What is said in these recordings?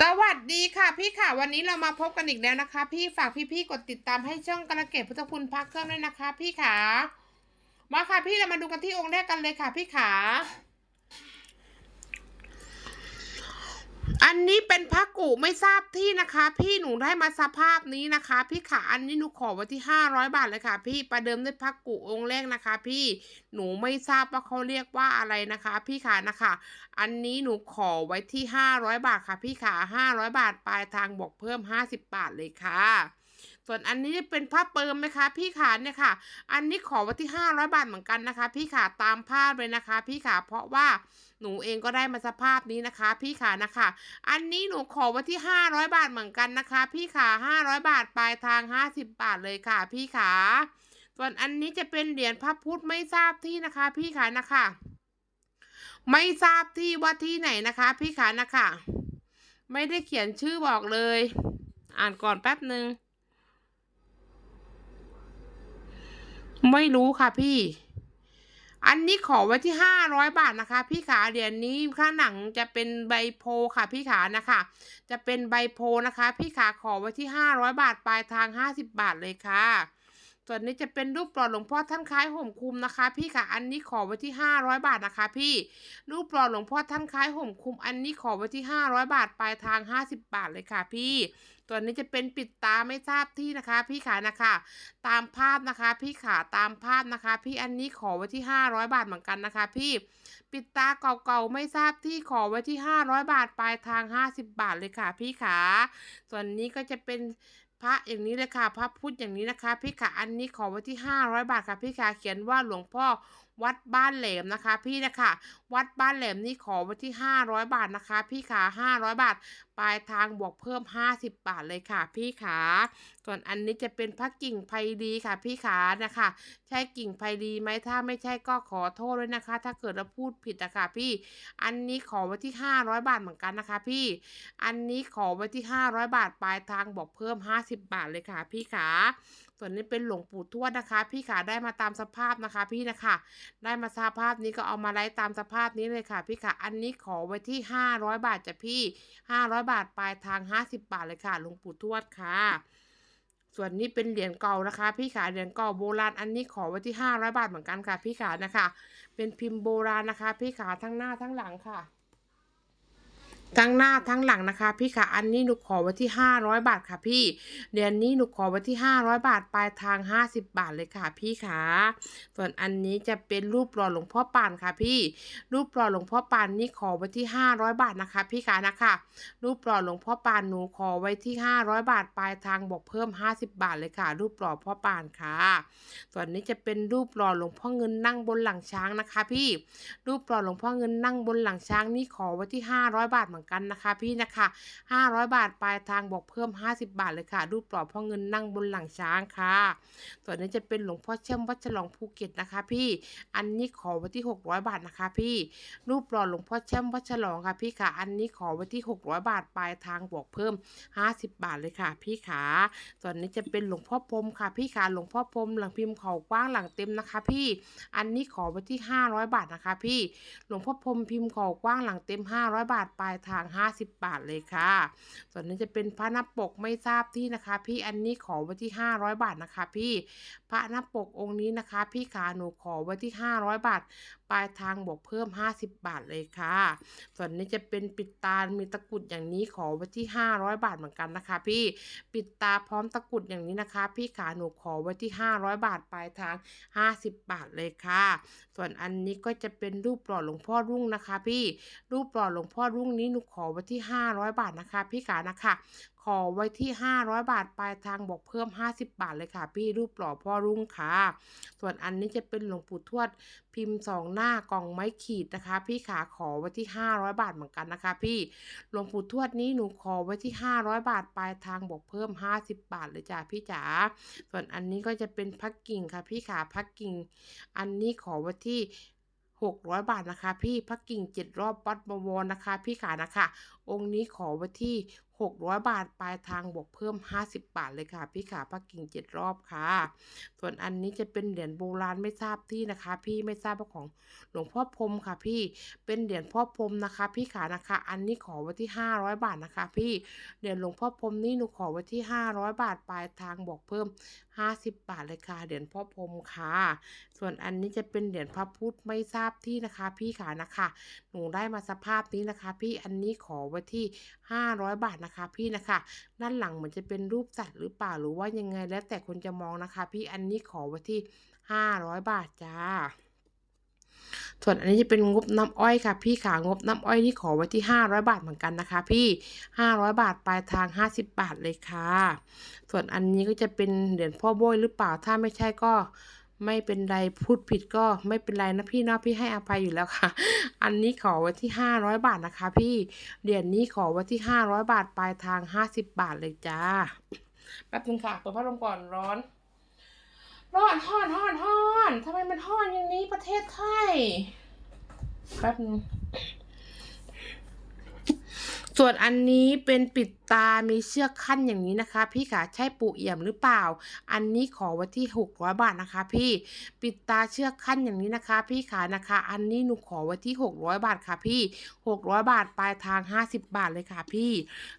สวัสดีค่ะพี่ค่ะ วันนี้เรามาพบกันอีกแล้วนะคะ พี่ฝากพี่ๆกดติดตามให้ช่องกระเกตพุทธคุณพักเครื่องด้วยนะคะ พี่ขามาค่ะพี่เรามาดูกันที่องค์แรกกันเลยค่ะพี่ขา อันนี้เป็นพระกุไม่ทราบที่นะคะ พี่หนูได้มาสภาพนี้นะคะ พี่ขาอันนี้หนูขอไว้ที่ห้าร้อยบาทเลยค่ะ พี่ประเดิมด้วยพระกุองค์แรกนะคะ พี่หนูไม่ทราบว่าเขาเรียกว่าอะไรนะคะ พี่ขานะคะ อันนี้หนูขอไว้ที่ห้าร้อยบาทค่ะ พี่ขาห้าร้อยบาทปลายทางบวกเพิ่มห้าสิบบาทเลยค่ะส่วนอันนี้เป็นผ้าเปิมไหมคะ พี่ขาเนี่ยค่ะ อันนี้ขอไว้ที่ห้าร้อยบาทเหมือนกันนะคะ พี่ขาตามภาพเลยนะคะ พี่ขาเพราะว่า หนูเองก็ได้มาสภาพนี้นะคะ พี่ขานะคะ อันนี้หนูขอไว้ที่ห้าร้อยบาทเหมือนกันนะคะ พี่ขาห้าร้อยบาทปลายทางห้าสิบบาทเลยค่ะ พี่ขาส่วนอันนี้จะเป็นเหรียญพระพุทธไม่ทราบที่นะคะ พี่ขานะคะ ไม่ทราบที่ว่าที่ไหนนะคะ พี่ขานะคะ ไม่ได้เขียนชื่อบอกเลย อ่านก่อนแป๊บหนึ่งไม่รู้ค่ะพี่ อันนี้ขอไว้ที่ห้าร้อยบาทนะคะ พี่ขาเหรียญนี้ข้างหนังจะเป็นใบโพค่ะ พี่ขานะคะ จะเป็นใบโพนะคะ พี่ขาขอไว้ที่ห้าร้อยบาทปลายทางห้าสิบบาทเลยค่ะ ส่วนนี้จะเป็นรูปปลอดหลวงพ่อท่านคล้ายห่มคุมนะคะ พี่ค่ะอันนี้ขอไว้ที่ห้าร้อยบาทนะคะ พี่ รูปปลอดหลวงพ่อท่านคล้ายห่มคุม อันนี้ขอไว้ที่ห้าร้อยบาทปลายทางห้าสิบบาทเลยค่ะ พี่ตัวนี้จะเป็นปิดตาไม่ทราบที่นะคะ พี่ขานะคะ ตามภาพนะคะ พี่ขาตามภาพนะคะ พี่อันนี้ขอไว้ที่ห้าร้อยบาทเหมือนกันนะคะ พี่ปิดตาเก่าๆไม่ทราบที่ขอไว้ที่ห้าร้อยบาทปลายทางห้าสิบบาทเลยค่ะ พี่ขาส่วนนี้ก็จะเป็นพระอย่างนี้เลยค่ะ พระพุทธอย่างนี้นะคะ พี่ขาอันนี้ขอไว้ที่ห้าร้อยบาทค่ะ พี่ขาเขียนว่าหลวงพ่อวัดบ้านแหลมนะคะ พี่นะคะวัดบ้านแหลมนี่ขอไว้ที่ห้าร้อยบาทนะคะ พี่ขาห้าร้อยบาท ปลายทางบวกเพิ่มห้าสิบบาทเลยค่ะ พี่ขาส่วนอันนี้จะเป็นพระกิ่งไพดีค่ะ พี่ขานะคะ ใช่กิ่งไพดีไหมถ้าไม่ใช่ก็ขอโทษด้วยนะคะ ถ้าเกิดเราพูดผิดอะค่ะพี่ อันนี้ขอไว้ที่ห้าร้อยบาทเหมือนกันนะคะ พี่ อันนี้ขอไว้ที่ห้าร้อยบาท ปลายทางบอกเพิ่มห้าสิบบาทเลยค่ะ พี่ขาส่วนนี้เป็นหลวงปู่ทวดนะคะ พี่ขาได้มาตามสภาพนะคะ พี่นะคะ ได้มาสภาพนี้ก็เอามาไล่ตามสภาพนี้เลยค่ะ พี่ค่ะอันนี้ขอไว้ที่ห้าร้อยบาทจ้ะพี่ห้าร้อยบาทปลายทางห้าสิบบาทเลยค่ะหลวงปู่ทวดค่ะส่วนนี้เป็นเหรียญเก่านะคะ พี่ขาเหรียญเก่าโบราณอันนี้ขอไว้ที่ห้าร้อยบาทเหมือนกันค่ะ พี่ขานะคะ เป็นพิมพ์โบราณนะคะ พี่ขาทั้งหน้าทั้งหลังค่ะ ทั้งหน้าทั้งหลังนะคะพี่ค่ะอันนี้หนูขอไว้ที่ห้าร้อยบาทค่ะพี่ เดือนนี้หนูขอไว้ที่ห้าร้อยบาทปลายทางห้าสิบบาทเลยค่ะพี่ค่ะส่วนอันนี้จะเป็นรูปหล่อหลวงพ่อปานค่ะพี่ รูปหล่อหลวงพ่อปานนี่ขอไว้ที่ห้าร้อยบาทนะคะ พี่ค่ะนะคะรูปหล่อหลวงพ่อปานหนูขอไว้ที่ห้าร้อยบาทปลายทางบอกเพิ่มห้าสิบบาทเลยค่ะ รูปหล่อพ่อปานค่ะ ส่วนนี้จะเป็นรูปหล่อหลวงพ่อเงินนั่งบนหลังช้างนะคะ พี่ รูปหล่อหลวงพ่อเงินนั่งบนหลังช้างนี่ขอไว้ที่ห้าร้อยบาทเหมือนกันนะคะ พี่นะคะห้าร้อยบาทปลายทางบอกเพิ่มห้าสิบบาทเลยค่ะ รูปหล่อพ่อเงินนั่งบนหลังช้างค่ะส่วนนี้จะเป็นหลวงพ่อเชื่อมวัดฉลองภูเก็ตนะคะ พี่อันนี้ขอไว้ที่หกร้อยบาทนะคะ พี่รูปหล่อหลวงพ่อเชื่อมวัดฉลองค่ะพี่ค่ะ อันนี้ขอไว้ที่หกร้อยบาทปลายทางบวกเพิ่มห้าสิบบาทเลยค่ะ พี่ขาส่วนนี้จะเป็นหลวงพ่อพรมค่ะ พี่ขาหลวงพ่อพรมหลังพิมพ์เขากว้างหลังเต็มนะคะ พี่ อันนี้ขอไว้ที่ห้าร้อยบาทนะคะ พี่หลวงพ่อพรมพิมพ์ขอกว้างหลังเต็ม 500 บาทปลายทางาง 50 บาทเลยค่ะ ส่วนนี้จะเป็นพระนับปกไม่ทราบที่นะคะ พี่อันนี้ขอไว้ที่ 500 บาทนะคะ พี่พระนับปกองค์นี้นะคะ พี่ขาหนูขอไว้ที่ 500 บาท ลายทางบวกเพิ่ม 50 บาทเลยค่ะ ส่วนนี้จะเป็นปิดตา มีตะกรุดอย่างนี้ขอไว้ที่ 500 บาทเหมือนกันนะคะ พี่ ปิดตาพร้อมตะกรุดอย่างนี้นะคะ พี่ขาหนูขอไว้ที่ 500 บาทปลายทาง 50 บาทเลยค่ะ ส่วนอันนี้ก็จะเป็นรูปหล่อหลวงพ่อรุ่งนะคะ พี่ รูปหล่อหลวงพ่อรุ่งนี้หนูขอไว้ที่ 500 บาทนะคะ พี่ขานะคะ ขอไว้ที่ 500 บาทปลายทางบอกเพิ่ม 50 บาทเลยค่ะ พี่รูปหล่อพ่อรุ่งค่ะ ส่วนอันนี้จะเป็นหลวงปู่ทวดพิมพ์สองหน้ากล่องไม้ขีดนะคะ พี่ขาขอไว้ที่ 500 บาทเหมือนกันนะคะ พี่หลวงปู่ทวดนี้หนูขอไว้ที่ 500 บาทปลายทางบอกเพิ่ม 50 บาทเลยจ้ะพี่จ๋าส่วนอันนี้ก็จะเป็นพักกิ่งค่ะ พี่ขาพักกิ่ง อันนี้ขอไว้ที่600 บาทนะคะ พี่พักกิ่งเจ็ดรอบวัดบวรนะคะ พี่ขานะคะ องค์นี้ขอไว้ที่600 บาท ปลายทางบวกเพิ่ม 50 บาทเลยค่ะ พี่ขาพักกิ่ง 7 รอบค่ะ ส่วนอันนี้จะเป็นเหรียญโบราณไม่ทราบที่นะคะ พี่ไม่ทราบว่าของหลวงพ่อพรมค่ะ พี่เป็นเหรียญพ่อพรมนะคะ พี่ขานะคะ อันนี้ขอไว้ที่ 500 บาทนะคะ พี่เหรียญหลวงพ่อพรมนี่หนูขอไว้ที่ 500 บาท ปลายทางบวกเพิ่ม 50 บาทเลยค่ะเหรียญพ่อพรมค่ะ ส่วนอันนี้จะเป็นเหรียญพระพุทธไม่ทราบที่นะคะ พี่ขานะคะ หนูได้มาสภาพนี้นะคะ พี่อันนี้ขอไว้ที่ 500 บาทนะคะ พี่นะคะ ด้านหลังเหมือนจะเป็นรูปสัตว์หรือเปล่าหรือว่ายังไงแล้วแต่คนจะมองนะคะ พี่อันนี้ขอไว้ที่ 500 บาทจ้าส่วนอันนี้จะเป็นงบน้ำอ้อยค่ะ พี่ขางบน้ำอ้อยนี่ขอไว้ที่ 500 บาทเหมือนกันนะคะ พี่ 500 บาทปลายทาง 50 บาทเลยค่ะ ส่วนอันนี้ก็จะเป็นเหรียญพ่อโบยหรือเปล่าถ้าไม่ใช่ก็ ไม่เป็นไรพูดผิดก็ไม่เป็นไรนะพี่เนาะพี่ให้อภัยอยู่แล้วค่ะ อันนี้ขอไว้ที่ 500 บาทนะคะ พี่เหรียญนี้ขอไว้ที่ 500 บาทปลายทาง 50 บาทเลยจ้าแป๊บนึงค่ะเปิดพัดลมก่อนร้อนร้อนฮ้อนฮ้อนฮ้อนทำไมมันฮ้อนอย่างนี้ประเทศไทยแป๊บนึงส่วนอันนี้เป็นปิดตามีเชือกขั้นอย่างนี้นะคะ พี่ขาใช่ปูเอี่ยมหรือเปล่า อันนี้ขอไว้ที่600บาทนะคะ พี่ปิดตาเชือกขั้นอย่างนี้นะคะ พี่ขานะคะ อันนี้หนูขอไว้ที่600บาทค่ะพี่600บาทปลายทาง 50 บาทเลยค่ะพี่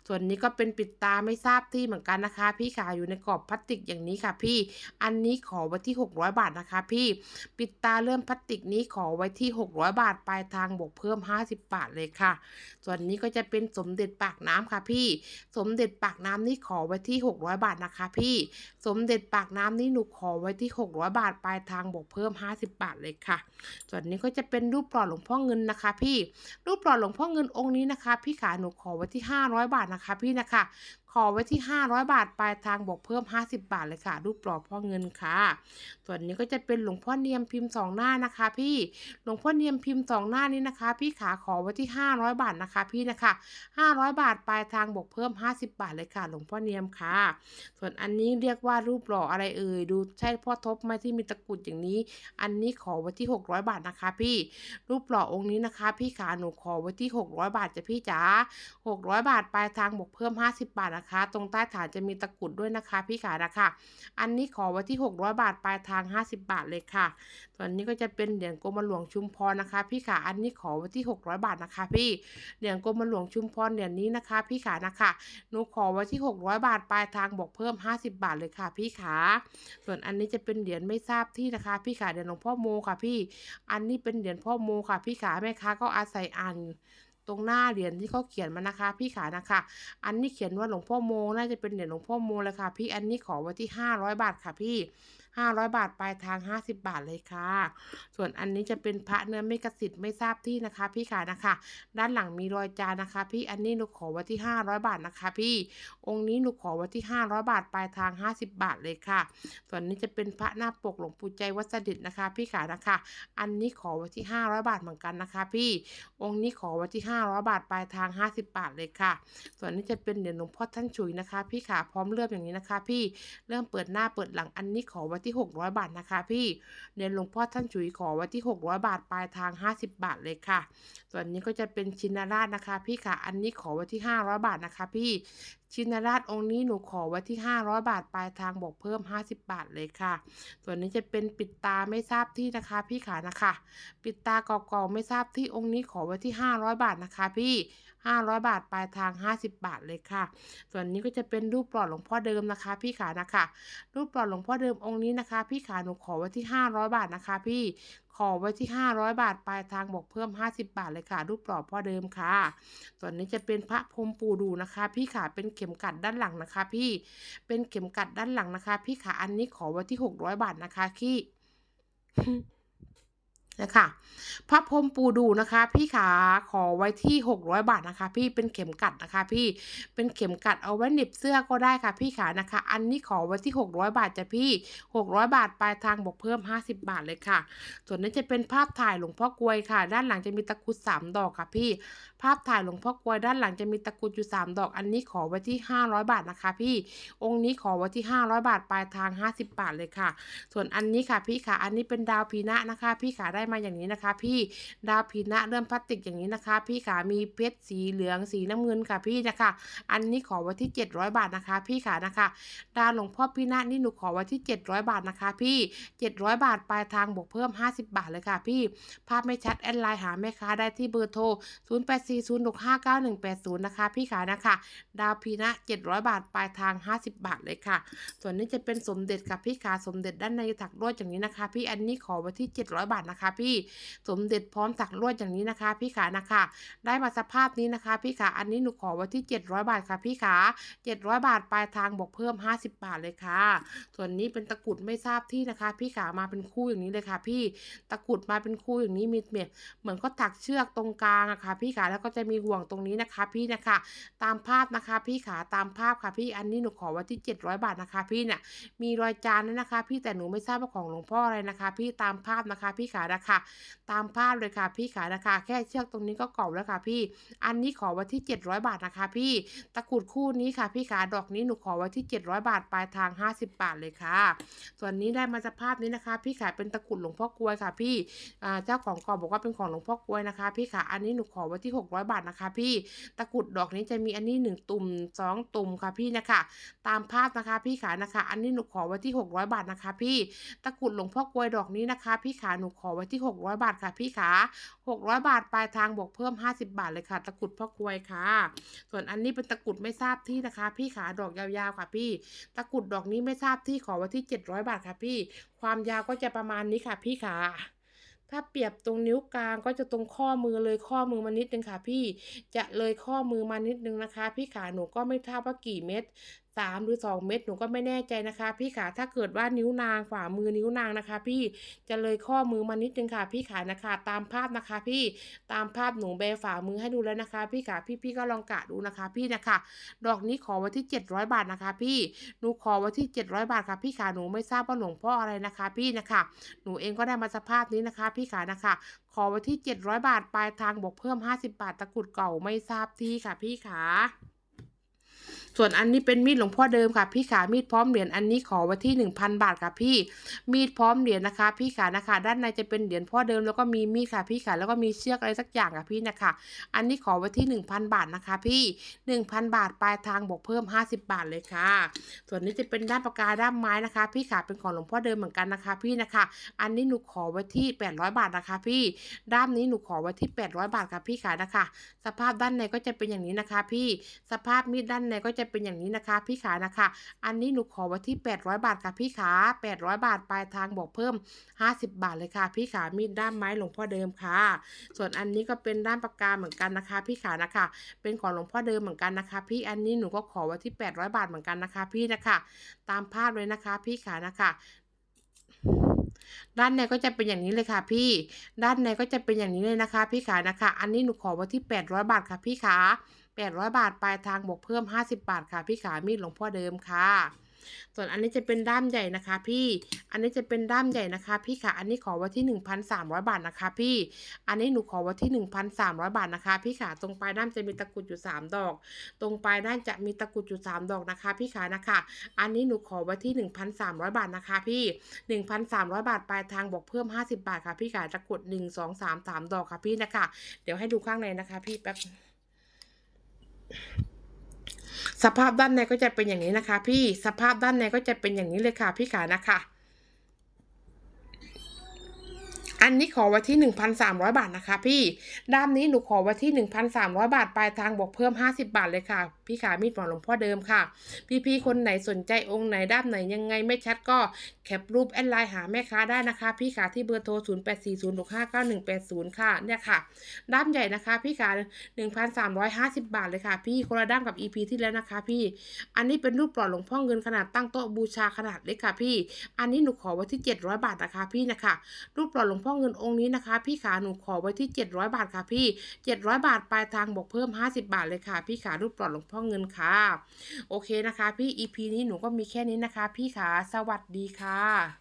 ส่วนนี้ก็เป็นปิดตาไม่ทราบที่เหมือนกันนะคะ พี่ขาอยู่ในกรอบพลาสติกอย่างนี้ค่ะพี่ อันนี้ขอไว้ที่ 600 บาทนะคะ พี่ ปิดตาเริ่มพลาสติกนี้ขอไว้ที่ 600 บาทปลายทางบวกเพิ่ม 50 บาทเลยค่ะ ส่วนนี้ก็จะเป็นสมเด็จปากน้ำค่ะพี่สมเด็จปากน้ำนี่ขอไว้ที่ 600 บาทนะคะพี่ สมเด็จปากน้ำนี่หนูขอไว้ที่ 600 บาทปลายทางบวกเพิ่ม 50 บาทเลยค่ะ ส่วนนี้ก็จะเป็นรูปหล่อหลวงพ่อเงินนะคะ พี่ รูปหล่อหลวงพ่อเงินองค์นี้นะคะ พี่ขาหนูขอไว้ที่ 500 บาทนะคะพี่นะคะ ขอไว้ที่ 500 บาทปลายทางบวกเพิ่ม 50 บาทเลยค่ะ รูปหล่อพ่อเงินค่ะ ส่วนนี้ก็จะเป็นหลวงพ่อเนียมพิมพ์สองหน้านะคะ พี่หลวงพ่อเนียมพิมพ์สองหน้านี้นะคะ พี่ขาขอไว้ที่ 500 บาทนะคะ พี่นะคะ 500 บาทปลายทางบวกเพิ่ม 50 บาทเลยค่ะ หลวงพ่อเนียมค่ะ ส่วนอันนี้เรียกว่ารูปหล่ออะไรเอ่ยดูใช่พ่อทบไหมที่มีตะกุดอย่างนี้ อันนี้ขอไว้ที่ 600 บาทนะคะ พี่รูปหล่อองค์นี้นะคะ พี่ขาหนูขอไว้ที่ 600 บาทจ้ะพี่จ๋า600 บาทปลายทางบวกเพิ่ม 50 บาทนะคะตรงใต้ฐานจะมีตะกุดด้วยนะคะพี่ขานะคะอันนี้ขอไว้ที่ 600 บาทปลายทาง 50 บาทเลยค่ะส่วนนี้ก็จะเป็นเหรียญกรมหลวงชุมพรนะคะ พี่ขาอันนี้ขอไว้ที่ 600 บาทนะคะ พี่เหรียญกรมหลวงชุมพรเหรียญนี้นะคะ พี่ขานะคะหนูขอไว้ที่ 600 บาทปลายทางบวกเพิ่ม 50 บาทเลยค่ะ พี่ขาส่วนอันนี้จะเป็นเหรียญไม่ทราบที่นะคะ พี่ขาเหรียญหลวงพ่อโมค่ะพี่ อันนี้เป็นเหรียญพ่อโมค่ะ พี่ขาแม่ค้าก็อาศัยอ่าน ตรงหน้าเหรียญที่เขาเขียนมานะคะ พี่ขานะคะ อันนี้เขียนว่าหลวงพ่อโมน่าจะเป็นเหรียญหลวงพ่อโมเลยค่ะ พี่อันนี้ขอไว้ที่ 500 บาทค่ะพี่ 500 บาทปลายทาง 50 บาทเลยค่ะ ส่วนอันนี้จะเป็นพระเนื้อไม่กระสิทธิ์ไม่ทราบที่นะคะ พี่ขานะคะ ด้านหลังมีรอยจานนะคะ พี่อันนี้หนูขอไว้ที่ 500 บาทนะคะ พี่ องค์นี้หนูขอไว้ที่ 500 บาทปลายทาง 50 บาทเลยค่ะ ส่วนนี้จะเป็นพระหน้าปกหลวงปู่ใจวัดสดิตนะคะ พี่ขานะคะ อันนี้ขอไว้ที่ 500 บาทเหมือนกันนะคะ พี่ องค์นี้ขอไว้ที่ 500 บาทปลายทาง 50 บาทเลยค่ะ ส่วนนี้จะเป็นเหรียญหลวงพ่อท่านฉุยนะคะ พี่ขาพร้อมเลื่อมอย่างนี้นะคะ พี่เริ่มเปิดหน้าเปิดหลังอันนี้ขอไว้ที่ 600 บาทนะคะ พี่เรียนหลวงพ่อท่านฉุยขอไว้ที่ 600 บาทปลายทาง 50 บาทเลยค่ะ ส่วนนี้ก็จะเป็นชินราชนะคะ พี่ค่ะ อันนี้ขอไว้ที่ 500 บาทนะคะ พี่ ชินราชองค์นี้หนูขอไว้ที่ 500 บาทปลายทางบอกเพิ่ม 50 บาทเลยค่ะ ส่วนนี้จะเป็นปิดตาไม่ทราบที่นะคะพี่ขานะคะ ปิดตาก่าๆไม่ทราบที่องค์นี้ขอไว้ที่ 500 บาทนะคะพี่ 500 บาทปลายทาง 50 บาทเลยค่ะ ส่วนนี้ก็จะเป็นรูปหล่อหลวงพ่อเดิมนะคะ พี่ขานะคะ รูปหล่อหลวงพ่อเดิมองค์นี้นะคะ พี่ขาหนูขอไว้ที่ 500 บาทนะคะ พี่ ขอไว้ที่ 500 บาทปลายทางบอกเพิ่ม 50 บาทเลยค่ะ รูปหล่อพ่อเดิมค่ะ ส่วนนี้จะเป็นพระพรมปูดูนะคะ พี่ขาเป็นเข็มกัดด้านหลังนะคะ พี่เป็นเข็มกัดด้านหลังนะคะ พี่ขาอันนี้ขอไว้ที่ 600 บาทนะคะพี่ นะคะพระพรมปูดูนะคะ พี่ขาขอไว้ที่ 600 บาทนะคะ พี่เป็นเข็มกัดนะคะ พี่เป็นเข็มกัดเอาไว้หน็บเสื้อก็ได้ค่ะ พี่ขานะคะ อันนี้ขอไว้ที่ 600 บาทจ้ะพี่ 600 บาทปลายทางบอกเพิ่ม 50 บาทเลยค่ะ ส่วนนี้จะเป็นภาพถ่ายหลวงพ่อกวยค่ะ ด้านหลังจะมีตะกุด3ดอกค่ะพี่ ภาพถ่ายหลวงพ่อกวยด้านหลังจะมีตะกุดอยู่ 3 ดอก อันนี้ขอไว้ที่ 500 บาทนะคะ พี่ องค์นี้ขอไว้ที่ 500 บาทปลายทาง 50 บาทเลยค่ะ ส่วนอันนี้ค่ะพี่ขาอันนี้เป็นดาวพีนะนะคะ พี่ขาได้มาอย่างนี้นะคะ พี่ดาวพีนะเริ่มพลาสติกอย่างนี้นะคะ พี่ขามีเพชรสีเหลืองสีน้ำเงินค่ะพี่นะคะ อันนี้ขอไว้ที่ 700 บาทนะคะ พี่ขานะคะดาวหลวงพ่อพี่นะนี่หนูขอไว้ที่ 700 บาทนะคะ พี่ 700 บาทปลายทางบวกเพิ่ม 50 บาทเลยค่ะ พี่ภาพไม่ชัดแอดไลน์หาแม่ค้าได้ที่เบอร์โทร 0840659180 นะคะ พี่ขานะคะ ดาวพีนะ 700 บาทปลายทาง 50 บาทเลยค่ะ ส่วนนี้จะเป็นสมเด็จกับพี่ขาสมเด็จด้านในถักลวดอย่างนี้นะคะ พี่อันนี้ขอไว้ที่ 700 บาทนะคะพี่สมเด็จพร้อมถักลวดอย่างนี้นะคะ พี่ขานะคะ ได้มาสภาพนี้นะคะ พี่ขาอันนี้หนูขอไว้ที่ 700 บาทค่ะพี่ขา700 บาทปลายทางบวกเพิ่ม 50 บาทเลยค่ะ ส่วนนี้เป็นตะกรุดไม่ทราบที่นะคะ พี่ขามาเป็นคู่อย่างนี้เลยค่ะ พี่ตะกรุดมาเป็นคู่อย่างนี้มีเม็ดเหมือนก็ถักเชือกตรงกลางอะค่ะ พี่ขาแล้วก็จะมีห่วงตรงนี้นะคะ พี่นะคะ ตามภาพนะคะ พี่ขาตามภาพค่ะพี่อันนี้หนูขอไว้ที่ 700 บาทนะคะ พี่เนี่ยมีรอยจานด้วยนะคะ พี่แต่หนูไม่ทราบว่าของหลวงพ่ออะไรนะคะ พี่ตามภาพนะคะ พี่ขานะคะตามภาพเลยค่ะพี่ขานะคะแค่เชือกตรงนี้ก็เก่าแล้วค่ะพี่ อันนี้ขอไว้ที่ 700 บาทนะคะ พี่ ตะกรุดคู่นี้ค่ะ พี่ขาดอกนี้หนูขอไว้ที่ 700 บาทปลายทาง 50 บาทเลยค่ะ ส่วนนี้ได้มาสภาพนี้นะคะ พี่ขาเป็นตะกรุดหลวงพ่อกลวยค่ะ พี่เจ้าของกรอบบอกว่าเป็นของหลวงพ่อกลวยนะคะ พี่ขาอันนี้หนูขอไว้ที่ 600 บาทนะคะ พี่ ตะกรุดดอกนี้จะมีอันนี้หนึ่งตุ่มสองตุ่มค่ะพี่นะคะ ตามภาพนะคะพี่ขานะคะ อันนี้หนูขอไว้ที่ 600 บาทนะคะ พี่ ตะกรุดหลวงพ่อกลวยดอกนี้นะคะ พี่ขาหนูขอไว้ที่ที่ 600 บาทค่ะพี่ขา600 บาทปลายทางบวกเพิ่ม 50 บาทเลยค่ะ ตะกรุดพ่อกลวยค่ะ ส่วนอันนี้เป็นตะกรุดไม่ทราบที่นะคะ พี่ขาดอกยาวๆค่ะพี่ ตะกรุดดอกนี้ไม่ทราบที่ขอไว้ที่ 700 บาทค่ะพี่ ความยาวก็จะประมาณนี้ค่ะ พี่ขาถ้าเปรียบตรงนิ้วกลางก็จะตรงข้อมือเลยข้อมือมานิดนึงค่ะ พี่จะเลยข้อมือมานิดนึงนะคะ พี่ขาหนูก็ไม่ทราบว่ากี่เม็ด สามหรือสองเม็ดหนูก็ไม่แน่ใจนะคะ พี่ขาถ้าเกิดว่านิ้วนางฝ่ามือนิ้วนางนะคะ พี่จะเลยข้อมือมานิดนึงค่ะ พี่ขานะคะ ตามภาพนะคะ พี่ตามภาพหนูแบฝ่ามือให้ดูแล้วนะคะ พี่ขาพี่พี่ก็ลองกะดูนะคะ พี่นะคะ ดอกนี้ขอไว้ที่ 700 บาทนะคะ พี่หนูขอไว้ที่ 700 บาทค่ะพี่ขาหนูไม่ทราบว่าหลวงพ่ออะไรนะคะ พี่นะคะ หนูเองก็ได้มาสภาพนี้นะคะ พี่ขานะคะ ขอไว้ที่ 700 บาทปลายทางบวกเพิ่ม 50 บาทตะกรุดเก่าไม่ทราบที่ค่ะ พี่ขา ส่วนอันนี้เป็นมีดหลวงพ่อเดิมค่ะพี่ขามีดพร้อมเหรียญอันนี้ขอไว้ที่ 1,000 บาทค่ะพี่ มีดพร้อมเหรียญนะคะ พี่ขานะคะ ด้านในจะเป็นเหรียญพ่อเดิมแล้วก็มีมีดค่ะพี่ขาแล้วก็มีเชือกอะไรสักอย่างค่ะพี่นะคะ อันนี้ขอไว้ที่ 1,000 บาทนะคะ พี่ 1,000 บาทปลายทางบวกเพิ่ม 50 บาทเลยค่ะ ส่วนนี้จะเป็นด้านปากกาด้ามไม้นะคะ พี่ขาเป็นของหลวงพ่อเดิมเหมือนกันนะคะ พี่นะคะ อันนี้หนูขอไว้ที่ 800 บาทนะคะ พี่ ด้านนี้หนูขอไว้ที่ 800 บาทค่ะพี่ขานะคะ สภาพด้านในก็จะเป็นอย่างนี้นะคะ พี่ สภาพมีดด้านในก็จะเป็นอย่างนี้นะคะพี่ขานะคะ อันนี้หนูขอไว้ที่ 800 บาทค่ะพี่ขา 800 บาทปลายทางบวกเพิ่ม 50 บาทเลยค่ะ พี่ขามีดด้ามไม้หลวงพ่อเดิมค่ะ ส่วนอันนี้ก็เป็นด้ามปากกาเหมือนกันนะคะ พี่ขานะคะ เป็นของหลวงพ่อเดิมเหมือนกันนะคะ พี่อันนี้หนูก็ขอไว้ที่ 800 บาทเหมือนกันนะคะ พี่นะคะ ตามภาพเลยนะคะ พี่ขานะคะด้านในก็จะเป็นอย่างนี้เลยค่ะพี่ ด้านในก็จะเป็นอย่างนี้เลยนะคะ พี่ขานะคะ อันนี้หนูขอไว้ที่ 800 บาทค่ะพี่ขา 800 บาทปลายทางบวกเพิ่ม 50 บาทค่ะพี่ขามีดหลวงพ่อเดิมค่ะส่วนอันนี้จะเป็นด้ามใหญ่นะคะพี่ อันนี้จะเป็นด้ามใหญ่นะคะพี่ค่ะ อันนี้ขอไว้ที่ 1,300 บาทนะคะพี่ อันนี้หนูขอไว้ที่ 1,300 บาทนะคะพี่ค่ะ ตรงปลายด้ามจะมีตะกุดอยู่ 3 ดอก ตรงปลายด้านจะมีตะกุดอยู่ 3 ดอกนะคะพี่ขานะคะ อันนี้หนูขอไว้ที่ 1,300 บาทนะคะพี่ 1,300 บาทปลายทางบวกเพิ่ม 50 บาทค่ะพี่ขาตะกุด 1 2 3 3 ดอกค่ะพี่นะคะ เดี๋ยวให้ดูข้างในนะคะพี่แป๊บ สภาพด้านในก็จะเป็นอย่างนี้นะคะ พี่สภาพด้านในก็จะเป็นอย่างนี้เลยค่ะพี่ขานะคะ อันนี้ขอไว้ที่ 1,300 บาทนะคะ พี่ ด้านนี้หนูขอไว้ที่ 1,300 บาท ปลายทางบวกเพิ่ม 50 บาทเลยค่ะ พี่ขามีดขอหลวงพ่อเดิมค่ะ พี่ๆคนไหนสนใจองค์ไหนด้านไหนยังไงไม่ชัดก็แคปรูปแอดไลน์หาแม่ค้าได้นะคะ พี่ขาที่เบอร์โทร 0840659180 ค่ะ เนี่ยค่ะ ด้ามใหญ่นะคะ พี่ขา 1,350 บาทเลยค่ะ พี่คนละด้ามกับ EP ที่แล้วนะคะ พี่ อันนี้เป็นรูปปลอดหลวงพ่อเงินขนาดตั้งโต๊ะบูชาขนาดเล็กค่ะพี่ อันนี้หนูขอไว้ที่ 700 บาทนะคะ พี่นะคะ รูปปลอดหลวงพ่อเงินองค์นี้นะคะ พี่ขาหนูขอไว้ที่ 700 บาทค่ะพี่ 700 บาทปลายทางบวกเพิ่ม 50 บาทเลยค่ะ พี่ขารูปปลอดหลวงพ่อเงินค่ะ โอเคนะคะ พี่ EP นี้หนูก็มีแค่นี้นะคะ พี่ขาสวัสดีค่ะ